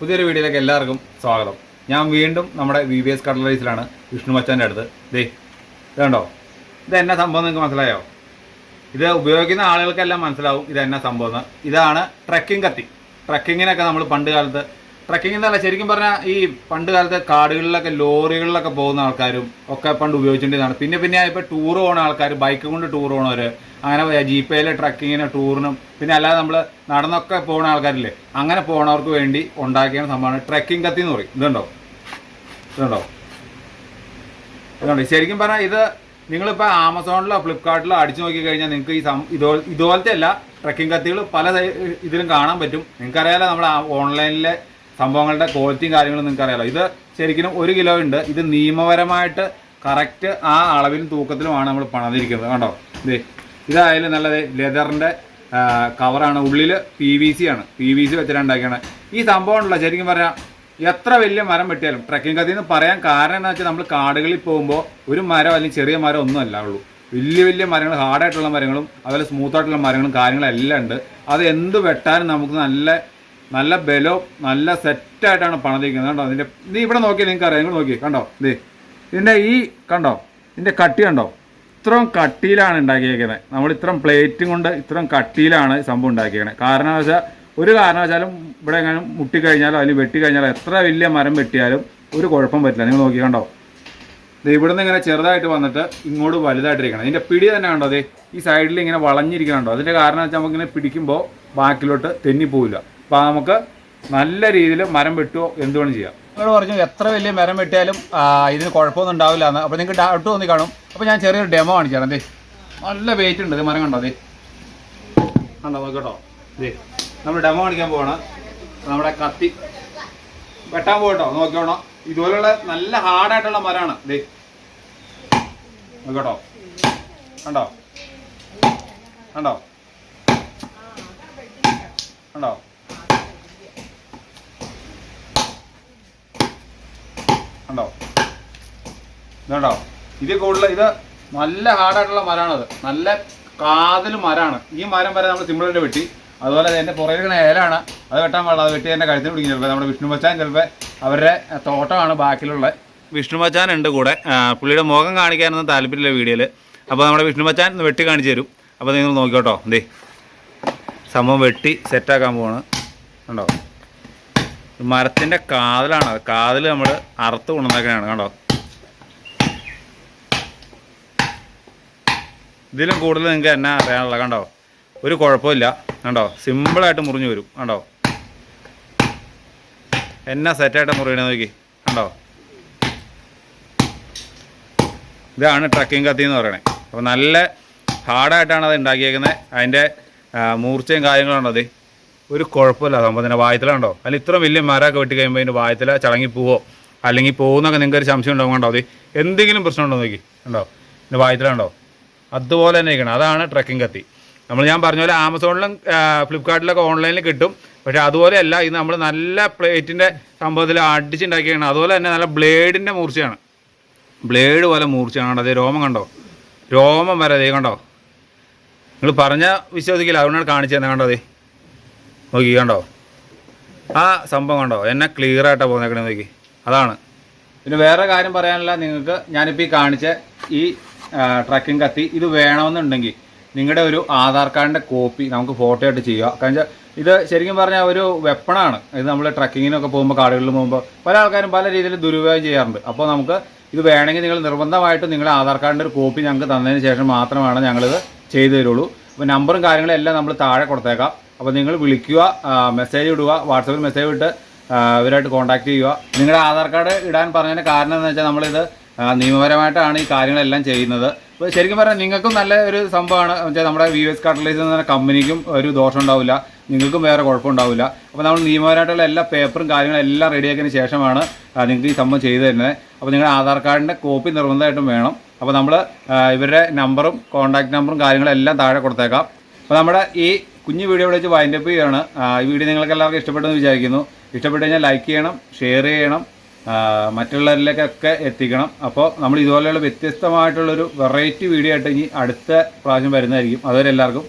പുതിയൊരു വീഡിയോയിലേക്ക് എല്ലാവർക്കും സ്വാഗതം. ഞാൻ വീണ്ടും നമ്മുടെ വി ബി എസ് കടലറീസിലാണ് വിഷ്ണു മച്ചാന്റെ അടുത്ത്. ദേ ഇതുണ്ടോ ഇത് എന്നാ സംഭവം നിങ്ങൾക്ക് മനസ്സിലായോ? ഇത് ഉപയോഗിക്കുന്ന ആളുകൾക്കെല്ലാം മനസ്സിലാവും ഇത് എന്നാ സംഭവം ഇതാണ് ട്രക്കിംഗ് കത്തി. ട്രക്കിങ്ങിനൊക്കെ നമ്മൾ പണ്ട് കാലത്ത് ട്രക്കിംഗ് എന്നല്ല ശരിക്കും പറഞ്ഞാൽ ഈ പണ്ട് കാലത്ത് കാടുകളിലൊക്കെ ലോറികളിലൊക്കെ പോകുന്ന ആൾക്കാരും ഒക്കെ പണ്ട് ഉപയോഗിച്ചുകൊണ്ടിരുന്നതാണ് പിന്നെ പിന്നെ ഇപ്പോൾ ടൂർ പോകുന്ന ആൾക്കാർ ബൈക്ക് കൊണ്ട് ടൂർ പോകണവർ അങ്ങനെ ജീപ്പയിലെ ട്രക്കിങ്ങിന് ടൂറിനും പിന്നെ അല്ലാതെ നമ്മൾ നടന്നൊക്കെ പോകുന്ന ആൾക്കാരില്ലേ അങ്ങനെ പോകുന്നവർക്ക് വേണ്ടി ഉണ്ടാക്കിയ സംഭവമാണ് ട്രക്കിംഗ് കത്തി എന്ന് പറയും. ഇതുണ്ടോ? ഇതുണ്ടോ? ഇതുണ്ടോ? ശരിക്കും പറഞ്ഞാൽ ഇത് നിങ്ങളിപ്പോൾ ആമസോണിലോ ഫ്ലിപ്കാർട്ടിലോ അടിച്ചു നോക്കി കഴിഞ്ഞാൽ നിങ്ങൾക്ക് ഈ സം ഇതോ ഇതുപോലത്തെ അല്ല ട്രക്കിംഗ് കത്തികൾ പല ഇതിലും കാണാൻ പറ്റും. നിങ്ങൾക്കറിയാലോ നമ്മൾ ഓൺലൈനിലെ സംഭവങ്ങളുടെ ക്വാളിറ്റിയും കാര്യങ്ങളും നിങ്ങൾക്കറിയാലോ ഇത് ശരിക്കും ഒരു കിലോ ഉണ്ട്. ഇത് നിയമപരമായിട്ട് കറക്റ്റ് ആ അളവിലും തൂക്കത്തിലുമാണ് നമ്മൾ പണിതിരിക്കുന്നത്. കണ്ടോ? ഇത് ഇതായാലും നല്ലത് ലെതറിന്റെ കവറാണ് ഉള്ളിൽ പി വി സി ആണ്. പി വി സി വെച്ചിട്ട് ഉണ്ടാക്കിയാണ് ഈ സംഭവം ഉണ്ടല്ലോ ശരിക്കും പറഞ്ഞാൽ എത്ര വലിയ മരം വെട്ടിയാലും ട്രക്കിംഗ് കത്തി എന്ന് പറയാൻ കാരണം എന്താ വെച്ചാൽ നമ്മൾ കാടുകളിൽ പോകുമ്പോൾ ഒരു മരം അല്ലെങ്കിൽ ചെറിയ മരം ഒന്നും അല്ല ഉള്ളൂ. വലിയ വലിയ മരങ്ങൾ ഹാർഡായിട്ടുള്ള മരങ്ങളും അതുപോലെ സ്മൂത്ത് ആയിട്ടുള്ള മരങ്ങളും കാര്യങ്ങളും എല്ലാം ഉണ്ട്. അത് എന്ത് വെട്ടാനും നമുക്ക് നല്ല നല്ല ബലവും നല്ല സെറ്റായിട്ടാണ് പണിതിരിക്കുന്നത്. കണ്ടോ? അതിന്റെ നീ ഇവിടെ നോക്കി നിങ്ങൾക്ക് അറിയാം. നിങ്ങൾ നോക്കി കണ്ടോ? ദേ ഇതിന്റെ ഈ കണ്ടോ? ഇതിന്റെ കട്ടി കണ്ടോ? ഇത്രയും കട്ടിയിലാണ് ഉണ്ടാക്കിയേക്കുന്നത് നമ്മൾ ഇത്രയും പ്ലേറ്റും കൊണ്ട് ഇത്രയും കട്ടിയിലാണ് സംഭവം ഉണ്ടാക്കിയേക്കുന്നത് കാരണം വെച്ചാൽ ഒരു കാരണവശാലും ഇവിടെ എങ്ങനെ മുട്ടിക്കഴിഞ്ഞാലോ അല്ലെങ്കിൽ വെട്ടിക്കഴിഞ്ഞാലോ എത്ര വലിയ മരം വെട്ടിയാലും ഒരു കുഴപ്പം പറ്റില്ല. നിങ്ങൾ നോക്കി കണ്ടോ? ഇവിടുന്ന് ഇങ്ങനെ ചെറുതായിട്ട് വന്നിട്ട് ഇങ്ങോട്ട് വലുതായിട്ടിരിക്കണം. ഇതിന്റെ പിടി തന്നെ കണ്ടോ? അതെ ഈ സൈഡിൽ ഇങ്ങനെ വളഞ്ഞിരിക്കണം കണ്ടോ അതിന്റെ കാരണം വെച്ചാൽ നമുക്കിങ്ങനെ പിടിക്കുമ്പോൾ ബാക്കിലോട്ട് തെന്നിപ്പോവില്ല അപ്പോൾ നമുക്ക് നല്ല രീതിയിൽ മരം വെട്ടുകയോ എന്ത് വേണം ചെയ്യാം. നിങ്ങൾ പറഞ്ഞു എത്ര വലിയ മരം വെട്ടിയാലും ഇതിന് കുഴപ്പമൊന്നും ഉണ്ടാവില്ല എന്ന്. അപ്പോൾ നിങ്ങൾക്ക് ഡൗട്ട് തോന്നി കാണും. അപ്പോൾ ഞാൻ ചെറിയൊരു ഡെമോ കാണിച്ചു ദേ. നല്ല വെയിറ്റ് ഉണ്ട് ഇത് മരം കണ്ടോ അതെ കണ്ടോ നോക്കട്ടോ അതെ നമ്മൾ ഡെമോ കാണിക്കാൻ പോവാണ്. നമ്മുടെ കത്തി വെട്ടാൻ പോകട്ടോ നോക്കിയോണോ ഇതുപോലുള്ള നല്ല ഹാർഡായിട്ടുള്ള മരമാണ് ദേ. നോക്കട്ടോ കണ്ടോ? കണ്ടോ? കണ്ടോ? കണ്ടോ? ഇതുണ്ടോ ഇത് കൂടുതൽ ഇത് നല്ല ഹാർഡായിട്ടുള്ള മരമാണത് നല്ല കാതൽ മരമാണ് ഈ മരം വരെ നമ്മൾ സിമ്പിളിന്റെ വെട്ടി. അതുപോലെ എന്റെ പുറകിലിരിക്കുന്ന ഏലാണ് അത് വെട്ടാൻ പാടില്ല. അത് വെട്ടി എന്റെ കഴുത്തിൽ പിടിക്കും ചിലപ്പോൾ നമ്മുടെ വിഷ്ണു മച്ചാൻ ചിലപ്പോൾ അവരുടെ തോട്ടമാണ് ബാക്കിലുള്ള. വിഷ്ണു മച്ചാൻ ഉണ്ട് കൂടെ. പുള്ളിയുടെ മുഖം കാണിക്കാനൊന്നും താല്പര്യമില്ല വീഡിയോയിൽ അപ്പോൾ നമ്മുടെ വിഷ്ണു മച്ചാൻ വെട്ടി കാണിച്ചു തരും. അപ്പോൾ നിങ്ങൾ നോക്കിക്കോട്ടോ. എന്തേ സംഭവം വെട്ടി സെറ്റാക്കാൻ പോവാണ്. കണ്ടോ? മരത്തിന്റെ കാതലാണ് കാതിൽ നമ്മൾ അറുത്ത് കൊണ്ടുവന്നേക്കാണ് കണ്ടോ? ഇതിലും കൂടുതൽ നിങ്ങൾക്ക് എന്നാ അറിയാനുള്ള കണ്ടോ? ഒരു കുഴപ്പമില്ല കണ്ടോ? സിമ്പിളായിട്ട് മുറിഞ്ഞു വരും കണ്ടോ? എന്നാ സെറ്റായിട്ട് മുറിയണേ നോക്കി കണ്ടോ? ഇതാണ് ട്രക്കിംഗ് കത്തി എന്ന് പറയണേ. അപ്പോൾ നല്ല ഹാർഡായിട്ടാണ് അത് ഉണ്ടാക്കിയേക്കുന്നത്. അതിന്റെ മൂർച്ചയും കാര്യങ്ങളും അത് ഒരു കുഴപ്പമില്ല. സംഭവത്തിന്റെ വായത്തിലുണ്ടോ അല്ല ഇത്ര വലിയ മരമൊക്കെ വെട്ടി കഴിയുമ്പോൾ അതിന്റെ വായത്തില ചടങ്ങി പോവോ? അല്ലെങ്കിൽ പോകുന്നൊക്കെ നിങ്ങൾക്ക് ഒരു സംശയം ഉണ്ടാവും കണ്ടോ അത് എന്തെങ്കിലും പ്രശ്നം ഉണ്ടോ നോക്കി? ഉണ്ടോ? ഇതിന്റെ വായത്തിലുണ്ടോ അതുപോലെ തന്നെ ഇരിക്കണം. അതാണ് ട്രക്കിംഗ് കത്തി. നമ്മൾ ഞാൻ പറഞ്ഞ പോലെ ആമസോണിലും ഫ്ലിപ്കാർട്ടിലൊക്കെ ഓൺലൈനിൽ കിട്ടും. പക്ഷേ അതുപോലെയല്ല ഇത് നമ്മൾ നല്ല പ്ലേറ്റിന്റെ സംഭവത്തിൽ അടിച്ചുണ്ടാക്കിയാണ് അതുപോലെ തന്നെ നല്ല ബ്ലേഡിന്റെ മൂർച്ചയാണ്. ബ്ലേഡ് പോലെ മൂർച്ചയാണ്. അതേ രോമം കണ്ടോ? രോമം വരെ അതേ കണ്ടോ? നിങ്ങൾ പറഞ്ഞാൽ വിശ്വസിക്കില്ല. അതുകൊണ്ടാണ് കാണിച്ചു തന്നെ കണ്ടോ അതേ നോക്കി കണ്ടോ? ആ സംഭവം കണ്ടോ? എന്നെ ക്ലിയർ ആയിട്ടാണ് പോകുന്നേക്കണേ നോക്കി. അതാണ്. പിന്നെ വേറെ കാര്യം പറയാനല്ല നിങ്ങൾക്ക് ഞാനിപ്പോൾ ഈ കാണിച്ച ഈ ട്രക്കിംഗ് കത്തി ഇത് വേണമെന്നുണ്ടെങ്കിൽ നിങ്ങളുടെ ഒരു ആധാർ കാർഡിന്റെ കോപ്പി നമുക്ക് ഫോട്ടോ ആയിട്ട് ചെയ്യുക. കാരണം ഇത് ശരിക്കും പറഞ്ഞാൽ ഒരു വെപ്പണാണ് ഇത് നമ്മൾ ട്രക്കിങ്ങിനൊക്കെ പോകുമ്പോൾ കാടുകളിൽ പോകുമ്പോൾ പല ആൾക്കാരും പല രീതിയിൽ ദുരുപയോഗം ചെയ്യാറുണ്ട്. അപ്പോൾ നമുക്ക് ഇത് വേണമെങ്കിൽ നിങ്ങൾ നിർബന്ധമായിട്ടും നിങ്ങളുടെ ആധാർ കാർഡിന്റെ ഒരു കോപ്പി ഞങ്ങൾക്ക് തന്നതിന് ശേഷം മാത്രമാണ് ഞങ്ങളിത് ചെയ്തു തരുള്ളൂ. അപ്പോൾ നമ്പറും കാര്യങ്ങളും എല്ലാം നമ്മൾ താഴെ കൊടുത്തേക്കാം. അപ്പോൾ നിങ്ങൾ വിളിക്കുക മെസ്സേജ് ഇടുക വാട്സപ്പിൽ മെസ്സേജ് ഇട്ട് ഇവരായിട്ട് കോൺടാക്ട് ചെയ്യുക. നിങ്ങളുടെ ആധാർ കാർഡ് ഇടാൻ പറഞ്ഞതിന് കാരണം എന്ന് വെച്ചാൽ നമ്മളിത് നിയമപരമായിട്ടാണ് ഈ കാര്യങ്ങളെല്ലാം ചെയ്യുന്നത്. അപ്പോൾ ശരിക്കും പറഞ്ഞാൽ നിങ്ങൾക്കും നല്ല ഒരു സംഭവമാണ്. വെച്ചാൽ നമ്മുടെ വി എസ് കാർട്ടലൈസ് എന്ന കമ്പനിക്കും ഒരു ദോഷം ഉണ്ടാവില്ല. നിങ്ങൾക്കും വേറെ കുഴപ്പമുണ്ടാവില്ല അപ്പോൾ നമ്മൾ നിയമപരമായിട്ടുള്ള എല്ലാ പേപ്പറും കാര്യങ്ങളും എല്ലാം റെഡിയാക്കിയതിന് ശേഷമാണ് നിങ്ങൾക്ക് ഈ സംഭവം ചെയ്തു തരുന്നത്. അപ്പോൾ നിങ്ങളുടെ ആധാർ കാർഡിന്റെ കോപ്പി നിർബന്ധമായിട്ടും വേണം. അപ്പോൾ നമ്മൾ ഇവരുടെ നമ്പറും കോൺടാക്ട് നമ്പറും കാര്യങ്ങളും എല്ലാം താഴെ കൊടുത്തേക്കാം. അപ്പോൾ നമ്മുടെ ഈ കുഞ്ഞു വീഡിയോ വിളിച്ച് വൈൻഡപ്പ് ചെയ്യുകയാണ് ഈ വീഡിയോ നിങ്ങൾക്ക് എല്ലാവർക്കും ഇഷ്ടപ്പെട്ടെന്ന് വിചാരിക്കുന്നു. ഇഷ്ടപ്പെട്ട് കഴിഞ്ഞാൽ ലൈക്ക് ചെയ്യണം ഷെയർ ചെയ്യണം മറ്റുള്ളവരിലേക്കൊക്കെ എത്തിക്കണം. അപ്പോൾ നമ്മൾ ഇതുപോലെയുള്ള വ്യത്യസ്തമായിട്ടുള്ളൊരു വെറൈറ്റി വീഡിയോ ആയിട്ട് ഇനി അടുത്ത പ്രാവശ്യം വരുന്നതായിരിക്കും. അതുവരെ എല്ലാവർക്കും